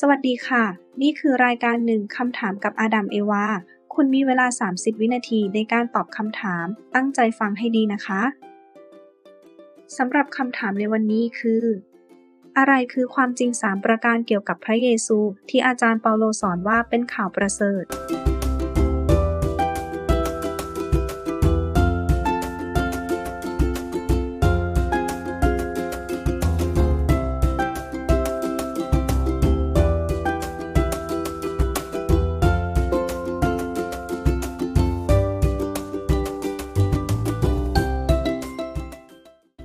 สวัสดีค่ะ นี่คือรายการหนึ่งคำถามกับอาดัมเอวา คุณมีเวลา 30 วินาทีในการตอบคำถาม ตั้งใจฟังให้ดีนะคะสำหรับคำถามในวันนี้คือ อะไรคือความจริง 3 ประการเกี่ยวกับพระเยซู ที่อาจารย์เปาโลสอนว่าเป็นข่าวประเสริฐ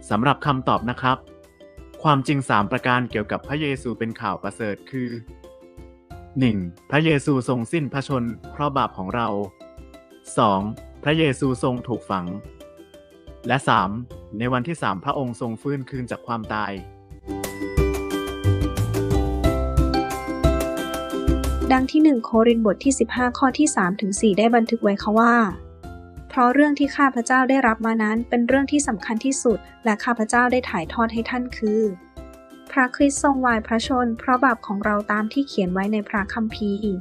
สำหรับคำตอบนะครับ ความจริง 3 ประการเกี่ยวกับพระเยซูเป็นข่าวประเสริฐคือ 1. พระเยซูทรงสิ้นพระชนเพราะบาปของเรา 2. พระเยซูทรงถูกฝัง และ 3. ในวันที่ 3 พระองค์ทรงฟื้นคืนจากความตายดังที่ 1 โครินธ์บทที่ 15 ข้อที่3ถึง4ได้บันทึกไว้ค่ะว่า ราะเรื่องที่ข้าพเจ้าได้รับมานั้นเป็นเรื่องที่สำคัญที่สุด และข้าพเจ้าได้ถ่ายทอดให้ท่านคือ พระคริสต์ทรงวายพระชน เพราะบาปของเราตามที่เขียนไว้ในพระคัมภีร์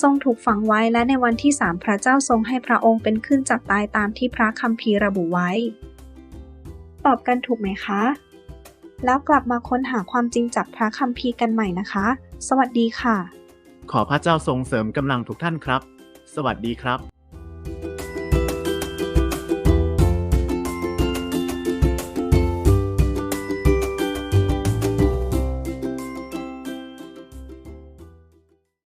ทรงถูกฝังไว้และในวันที่สามพระเจ้าทรงให้พระองค์เป็นขึ้นจากตายตามที่พระคัมภีร์ระบุไว้ ตอบกันถูกไหมคะ แล้วกลับมาค้นหาความจริงจากพระคัมภีร์กันใหม่นะคะ สวัสดีค่ะ ขอพระเจ้าทรงเสริมกำลังทุกท่านครับ สวัสดีครับ